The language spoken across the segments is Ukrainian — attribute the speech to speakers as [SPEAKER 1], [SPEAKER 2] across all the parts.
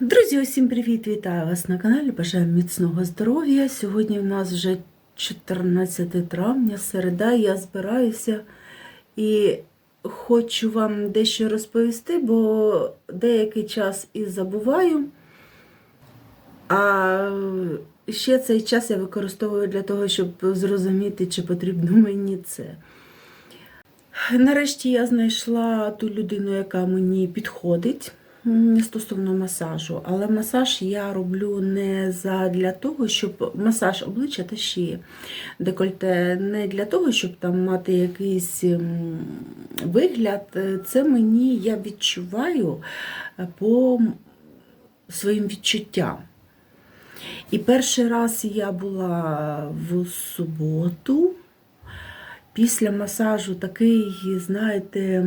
[SPEAKER 1] Друзі, усім привіт! Вітаю вас на каналі. Бажаю міцного здоров'я. Сьогодні в нас вже 14 травня, середа. Я збираюся і хочу вам дещо розповісти, бо деякий час і забуваю. А ще цей час я використовую для того, щоб зрозуміти, чи потрібно мені це. Нарешті я знайшла ту людину, яка мені підходить стосовно масажу. Але масаж я роблю не для того, щоб масаж обличчя та шиї, декольте, не для того, щоб там мати якийсь вигляд. Це мені я відчуваю е, по своїм відчуттям. І перший раз я була в суботу. Після масажу такий, знаєте,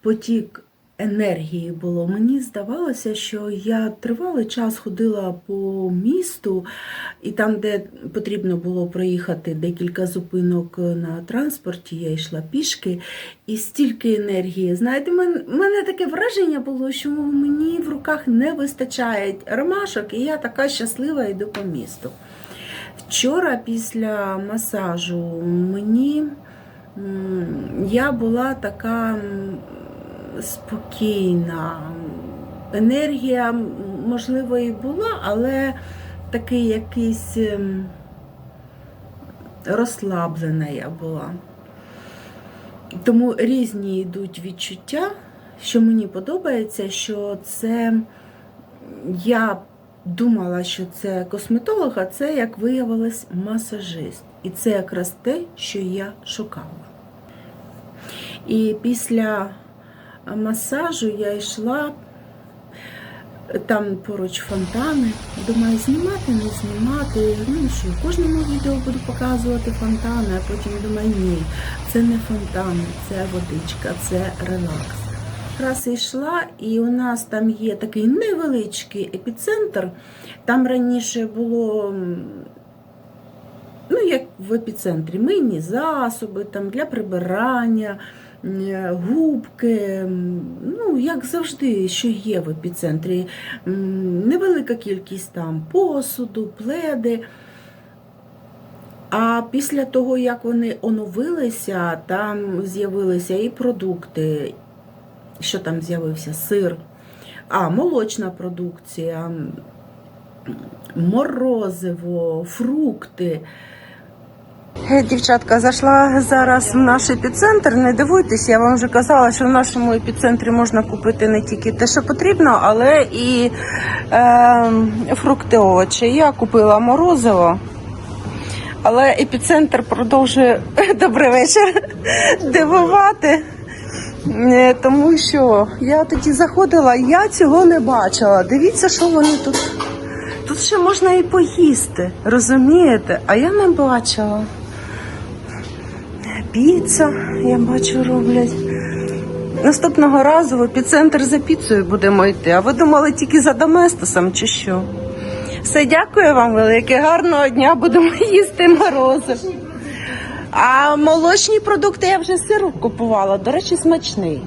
[SPEAKER 1] потік енергії було. Мені здавалося, що я тривалий час ходила по місту, і там, де потрібно було проїхати декілька зупинок на транспорті, я йшла пішки, і стільки енергії. Знаєте, мен- мене таке враження було, що мені в руках не вистачає ромашок, і я така щаслива йду по місту. Вчора після масажу мені я була така спокійна. Енергія, можливо, і була, але такий якийсь ем, розслаблена я була. Тому різні йдуть відчуття, що мені подобається, що це я думала, що це косметолог, а це, як виявилось, масажист. І це якраз те, що я шукала. І після масажу я йшла, там поруч фонтани. Думаю, знімати, не знімати. Ну що, в кожному відео буду показувати фонтани, а потім думаю, ні, це не фонтани, це водичка, це релакс. Якраз йшла, і у нас там є такий невеличкий епіцентр. Там раніше було, ну, як в епіцентрі, мийні засоби там, для прибирання, губки, ну, як завжди, що є в епіцентрі. Невелика кількість там посуду, пледи. А після того, як вони оновилися, там з'явилися і продукти, що там з'явився сир, а молочна продукція, морозиво, фрукти. Е, Дівчатка, зайшла зараз в наш епіцентр. Не дивуйтесь, я вам вже казала, що в нашому епіцентрі можна купити не тільки те, що потрібно, але і е, фрукти, овочі. Я купила морозиво. Але епіцентр продовжує добрий вечір дивувати. Е, Тому що я тоді заходила, я цього не бачила. Дивіться, що вони тут. Тут ще можна і поїсти, розумієте? А я не бачила. Піца, я бачу, роблять. Наступного разу в епіцентр за піцею будемо йти. А ви думали тільки за доместосом чи що? Все, дякую вам велике, гарного дня, будемо їсти морози. А молочні продукти я вже сир купувала, до речі, смачний.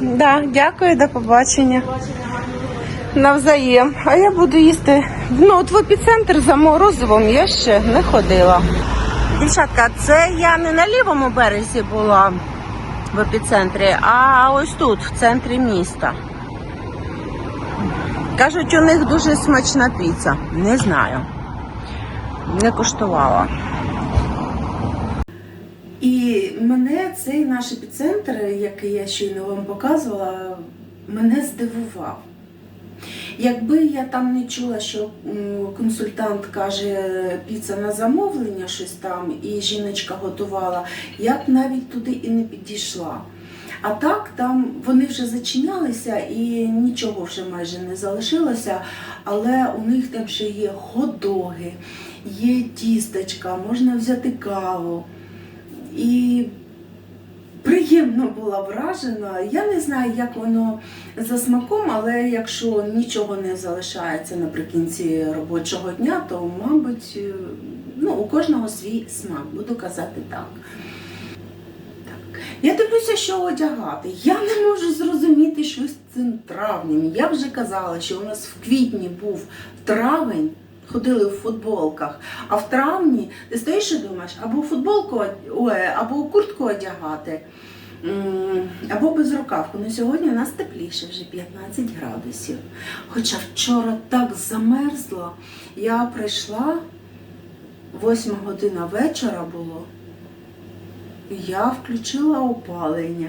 [SPEAKER 1] Да, дякую, до побачення. Навзаєм. А я буду їсти. Ну, от в епіцентр за морозивом я ще не ходила. Дівчатка, це я не на лівому березі була в епіцентрі, а ось тут, в центрі міста. Кажуть, у них дуже смачна піца. Не знаю. Не коштувала. І мене цей наш епіцентр, який я щойно вам показувала, мене здивував. Якби я там не чула, що консультант каже піца на замовлення, щось там, і жіночка готувала, я б навіть туди і не підійшла. А так там вони вже зачинялися і нічого вже майже не залишилося, але у них там ще є ходоги, є тістечка, можна взяти каву. І приємно була вражена. Я не знаю, як воно за смаком, але якщо нічого не залишається наприкінці робочого дня, то, мабуть, е, ну, у кожного свій смак, буду казати так. так. Я дивлюся, що одягати. Я не можу зрозуміти, що з цим травнем. Я вже казала, що у нас в квітні був травень, ходили в футболках, а в травні ти стоїш і думаєш, або футболку, або куртку одягати, або безрукавку. Ну сьогодні у нас тепліше, вже 15 градусів. Хоча вчора так замерзло, я прийшла, 8 година вечора було. Я включила опалення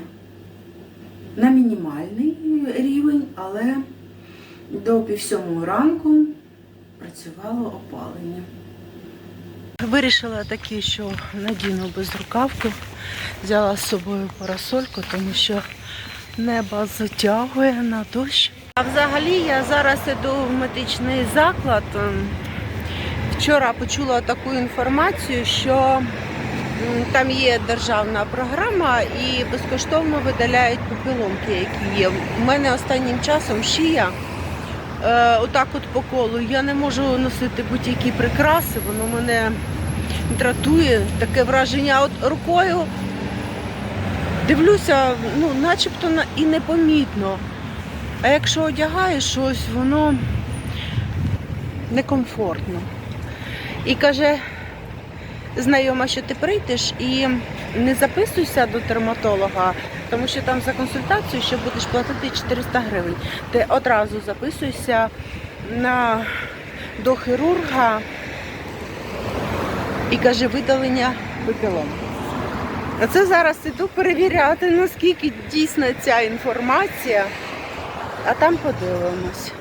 [SPEAKER 1] на мінімальний рівень, але до півсьомої ранку працювало опалення. Вирішила таки, що надіну без рукавки. Взяла з собою парасольку, тому що небо затягує на дощ. А взагалі я зараз іду в медичний заклад. Вчора почула таку інформацію, що там є державна програма і безкоштовно видаляють попіломки, які є. У мене останнім часом шия. Е, отак от по колу. Я не можу носити будь-які прикраси, воно мене дратує, таке враження. От рукою дивлюся, ну, начебто і непомітно. А якщо одягаєш щось, воно некомфортно. І каже, знайома, що ти прийдеш і не записуйся до дерматолога, тому що там за консультацію ще будеш платити 400 гривень. Ти одразу записуйся на, до хірурга і каже видалення пепілом. А це зараз іду перевіряти, наскільки дійсна ця інформація, а там подивимось.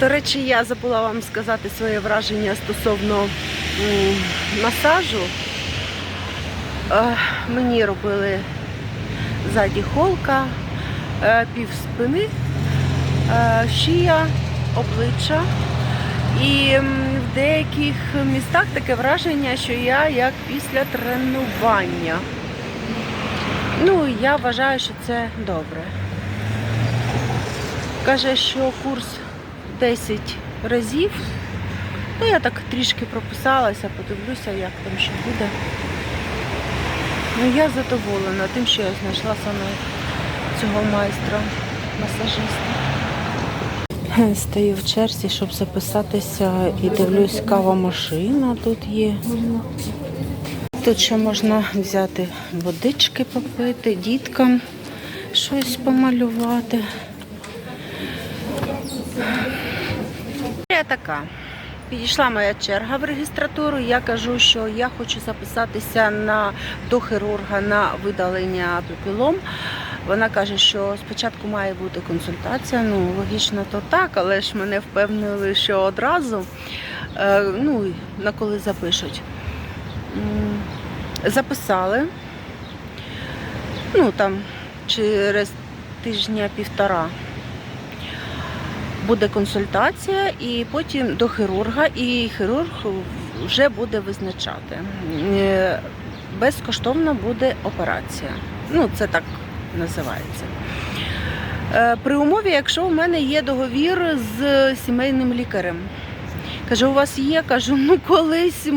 [SPEAKER 1] До речі, я забула вам сказати своє враження стосовно масажу. Е, Мені робили ззаді холка, е, пів спини, е, шия, обличчя. І в деяких містах таке враження, що я як після тренування. Ну, я вважаю, що це добре. Каже, що курс 10 разів. Ну, я так трішки прописалася, подивлюся, як там що буде. Ну, я задоволена тим, що я знайшла саме цього майстра, масажиста. Стою в черзі, щоб записатися і дивлюсь, кава машина тут є. Тут ще можна взяти водички попити, діткам щось помалювати. Я така. Підійшла моя черга в регістратуру. Я кажу, що я хочу записатися на до хірурга на видалення пепілом. Вона каже, що спочатку має бути консультація. Ну, логічно, то так, але ж мене впевнили, що одразу, е, ну, на коли запишуть. Записали. Ну, там через тижня-півтора буде консультація, і потім до хірурга, і хірург вже буде визначати. Е, Безкоштовно буде операція. Ну, це так називається. Е, При умові, якщо у мене є договір з сімейним лікарем. Каже, у вас є? Кажу, ну колись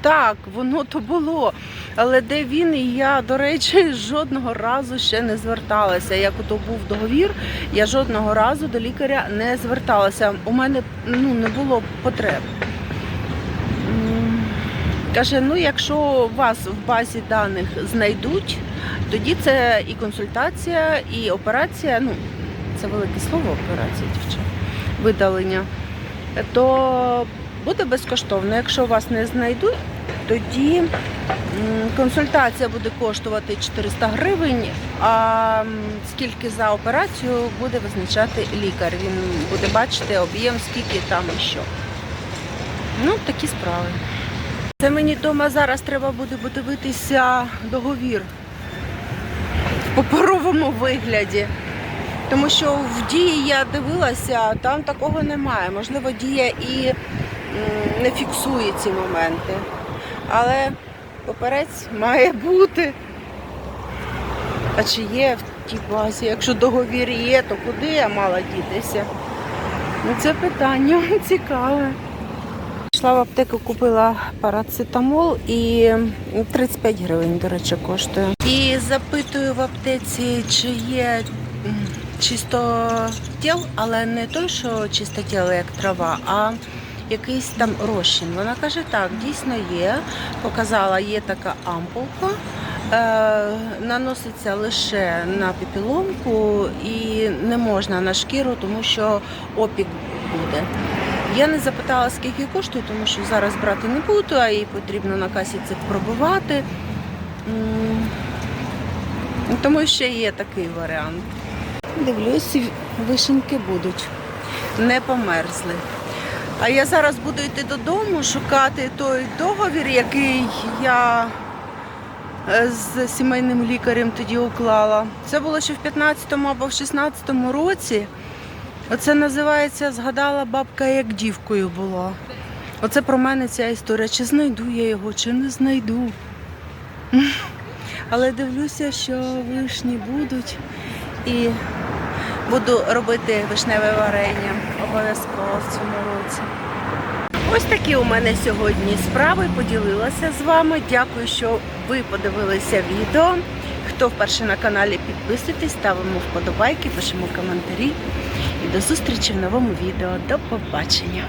[SPEAKER 1] так, воно то було. Але де він і я, до речі, жодного разу ще не зверталася. Як ото був договір, я жодного разу до лікаря не зверталася. У мене ну, не було потреб. Каже, ну якщо вас в базі даних знайдуть, тоді це і консультація, і операція, ну, це велике слово операція, дівчата, видалення, то буде безкоштовно. Якщо вас не знайдуть, тоді консультація буде коштувати 400 гривень, а скільки за операцію буде визначати лікар. Він буде бачити об'єм, скільки там і що. Ну, такі справи. Це мені вдома зараз треба буде подивитися договір в паперовому вигляді. Тому що в дії я дивилася, там такого немає. Можливо, дія і не фіксує ці моменти. Але паперець має бути. А чи є в тій базі? Якщо договір є, то куди я мала дітися? Ну, це питання цікаве. Пішла в аптеку, купила парацетамол і 35 гривень, до речі, коштує. І запитую в аптеці, чи є м, чистотіл, але не той, що чистотіл, як трава, а якийсь там розчин. Вона каже, так, дійсно є. Показала, є така ампулка. Е, наноситься лише на піпіломку і не можна на шкіру, тому що опік буде. Я не запитала, скільки коштує, тому що зараз брати не буду, а їй потрібно на касі це пробувати. Тому ще є такий варіант. Дивлюсь, вишеньки будуть. Не померзли. А я зараз буду йти додому шукати той договір, який я е, з сімейним лікарем тоді уклала. Це було ще в 15-му або в 16-му році. Оце називається Згадала бабка, як дівкою була. Оце про мене ця історія. Чи знайду я його, чи не знайду. Але дивлюся, що вишні будуть і буду робити вишневе варення обов'язково в цьому році. Ось такі у мене сьогодні справи. Поділилася з вами. Дякую, що ви подивилися відео. Хто вперше на каналі, підписуйтесь, ставимо вподобайки, пишемо коментарі. І до зустрічі в новому відео. До побачення!